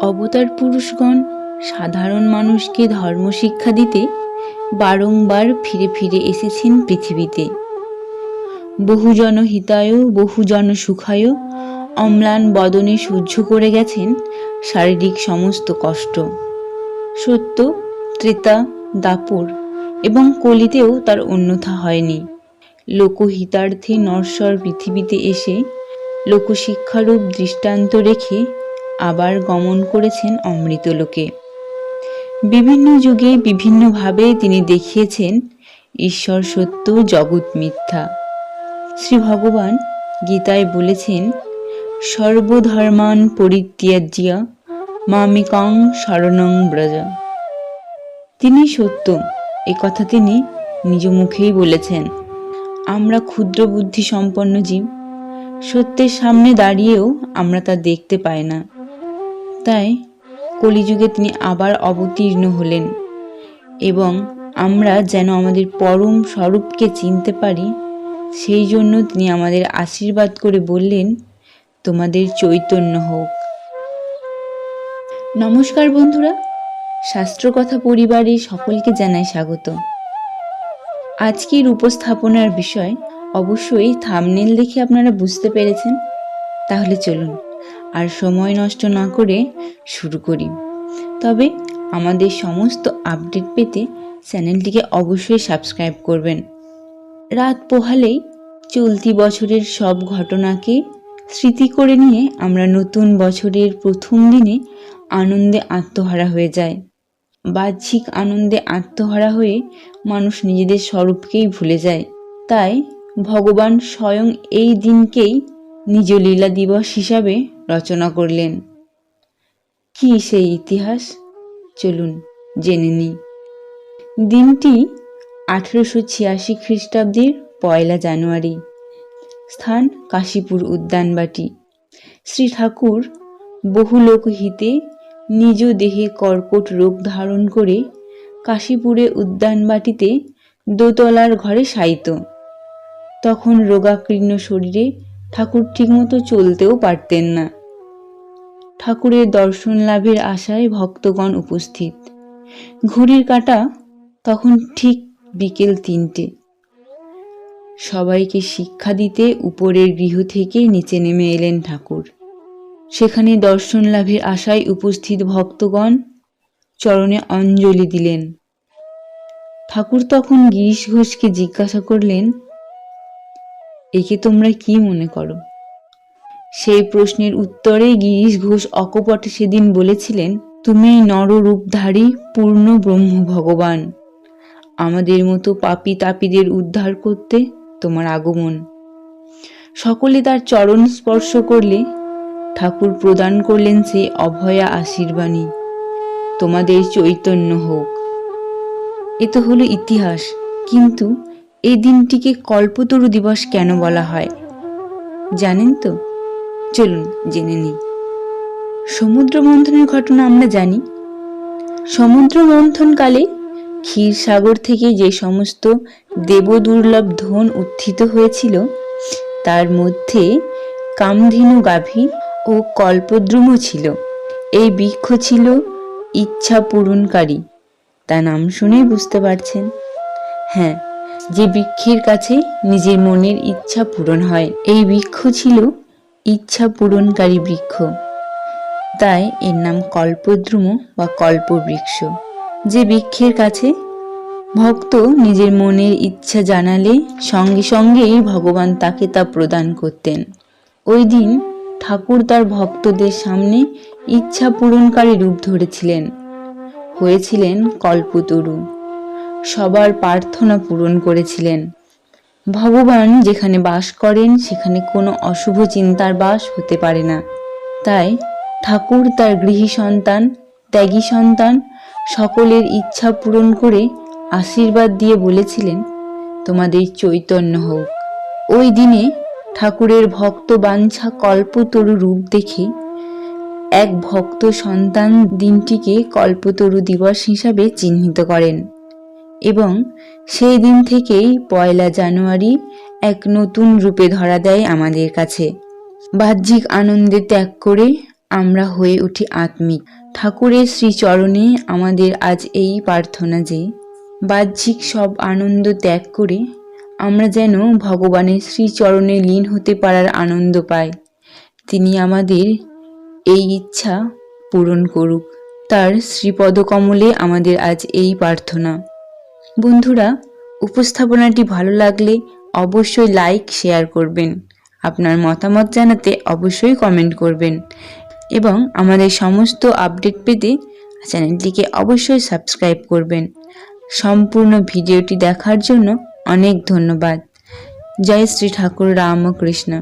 অবতার পুরুষগণ, সাধারণ মানুষকে ধর্ম শিক্ষা দিতে বারংবার ফিরে ফিরে এসেছেন পৃথিবীতে। বহুজন হিতায় বহুজন সুখায় অম্লান বদনে সহ্য করে গেছেন শারীরিক সমস্ত কষ্ট। সত্য, ত্রেতা, দাপুর এবং কলিতেও তার অন্যথা হয়নি। লোকহিতার্থে নশ্বর পৃথিবীতে এসে লোকশিক্ষারূপ দৃষ্টান্ত রেখে আবার গমন করেছেন অমৃতলোকে বিভিন্ন যুগে বিভিন্নভাবে তিনি দেখিয়েছেন ঈশ্বর সত্য, জগৎ মিথ্যা। শ্রী ভগবান গীতায় বলেছেন, সর্বধর্মান পরিত্যাজ্য মামিকং শরণং ব্রজা। তিনি সত্য, এ কথা তিনি নিজ মুখেই বলেছেন। আমরা ক্ষুদ্র বুদ্ধি সম্পন্ন জীব, সত্যের সামনে দাঁড়িয়েও আমরা তা দেখতে পাই না। তাই কলিযুগে তিনি আবার অবতীর্ণ হলেন এবং আমরা যেন আমাদের পরম স্বরূপকে চিনতে পারি, সেই জন্য তিনি আমাদের আশীর্বাদ করে বললেন, তোমাদের চৈতন্য হোক। নমস্কার বন্ধুরা, শাস্ত্রকথা পরিবারে সকলকে জানাই স্বাগত। আজকের উপস্থাপনার বিষয় অবশ্যই থামনেল দেখে আপনারা বুঝতে পেরেছেন, তাহলে চলুন। আর সময় নষ্ট না করে শুরু করি। তবে আমাদের সমস্ত আপডেট পেতে চ্যানেলটিকে অবশ্যই সাবস্ক্রাইব করবেন। রাত পোহালেই চলতি বছরের সব ঘটনাকে স্মৃতি করে নিয়ে আমরা নতুন বছরের প্রথম দিনে আনন্দে আত্মহারা হয়ে যায় বাহ্যিক আনন্দে আত্মহারা হয়ে মানুষ নিজেদের স্বরূপকেই ভুলে যায়। তাই ভগবান স্বয়ং এই দিনকেই নিজ লীলা দিবস হিসাবে রচনা করলেন। কি সেই ইতিহাস? চলুন জেনে নিই। দিনটি আঠেরোশো ছিয়াশি খ্রিস্টাব্দের পয়লা জানুয়ারি। স্থান কাশীপুর উদ্যানবাটি শ্রী ঠাকুর বহু লোক হিতে নিজ দেহে কর্কট রোগ ধারণ করে কাশীপুরে উদ্যানবাটিতে দোতলার ঘরে শায়িত। তখন রোগাকীর্ণ শরীরে ঠাকুর ঠিকমতো চলতেও পারতেন না। ঠাকুরের দর্শন লাভের আশায় ভক্তগণ উপস্থিত। ঘড়ির কাঁটা তখন ঠিক বিকেল তিনটে। সবাইকে শিক্ষা দিতে উপরের গৃহ থেকে নিচে নেমে এলেন ঠাকুর। সেখানে দর্শন লাভের আশায় উপস্থিত ভক্তগণ চরণে অঞ্জলি দিলেন। ঠাকুর তখন গিরিশ ঘোষকে জিজ্ঞাসা করলেন একে তোমরা কি মনে করো? সেই প্রশ্নের উত্তরে গিরিশ ঘোষ অকপটে সেদিন বলেছিলেন তুমি নররূপধারী, পূর্ণ ব্রহ্ম ভগবান। আমাদের মতো পাপি তাপিদের উদ্ধার করতে তোমার আগমন। সকলে তার চরণ স্পর্শ করলে ঠাকুর প্রদান করলেন সে অভয়া আশীর্বাণী। তোমাদের চৈতন্য হোক। এ তো হলো ইতিহাস। কিন্তু এই দিনটিকে কল্পতরু দিবস কেন বলা হয়? জানেন তো? চলুন জেনে নিই। সমুদ্র মন্থনের ঘটনা আমরা জানি। সমুদ্র মন্থনকালে ক্ষীরসাগর থেকে যে সমস্ত দেবদুর্লভ ধন উত্থিত হয়েছিল, তার মধ্যে কামধেনু গাভী ও কল্পদ্রুম ছিল। এই বৃক্ষ ছিল ইচ্ছা পূরণকারী তা নাম শুনেই বুঝতে পারছেন। হ্যাঁ যে বৃক্ষের কাছে নিজের মনের ইচ্ছা পূরণ হয়। এই বৃক্ষ ছিল ইচ্ছা পূরণকারী বৃক্ষ তাই এর নাম কল্পদ্রুম বা কল্পবৃক্ষ। যে বৃক্ষের কাছে ভক্ত নিজের মনের ইচ্ছা জানালে সঙ্গে সঙ্গেই ভগবান তাকে তা প্রদান করতেন। ওই দিন ঠাকুর তার ভক্তদের সামনে ইচ্ছা পূরণকারী রূপ ধরেছিলেন। হয়েছিলেন কল্পতরু। সবার প্রার্থনা পূরণ করেছিলেন। ভগবান যেখানে বাস করেন, সেখানে কোনো অশুভ চিন্তার বাস হতে পারে না। তাই ঠাকুর তার গৃহী সন্তান, ত্যাগী সন্তান, সকলের ইচ্ছা পূরণ করে আশীর্বাদ দিয়ে বলেছিলেন, তোমাদের চৈতন্য হোক। ওই দিনে ঠাকুরের ভক্ত বাঞ্ছা কল্পতরু রূপ দেখে এক ভক্ত সন্তান দিনটিকে কল্পতরু দিবস হিসাবে চিহ্নিত করেন। এবং সেই দিন থেকেই পয়লা জানুয়ারি এক নতুন রূপে ধরা দেয় আমাদের কাছে। বাহ্যিক আনন্দে ত্যাগ করে আমরা হয়ে উঠি আত্মিক। ঠাকুরের শ্রীচরণে আমাদের আজ এই প্রার্থনা যে, বাহ্যিক সব আনন্দ ত্যাগ করে আমরা যেন ভগবানের শ্রীচরণে লীন হতে পারার আনন্দ পাই। তিনি আমাদের এই ইচ্ছা পূরণ করুক। তার শ্রীপদকমলে আমাদের আজ এই প্রার্থনা। বন্ধুরা, উপস্থাপনাটি ভালো লাগলে অবশ্যই লাইক শেয়ার করবেন। আপনার মতামত জানাতে অবশ্যই কমেন্ট করবেন। এবং আমাদের সমস্ত আপডেট পেতে চ্যানেলটিকে অবশ্যই সাবস্ক্রাইব করবেন। সম্পূর্ণ ভিডিওটি দেখার জন্য অনেক ধন্যবাদ। জয় শ্রী ঠাকুর রামকৃষ্ণ।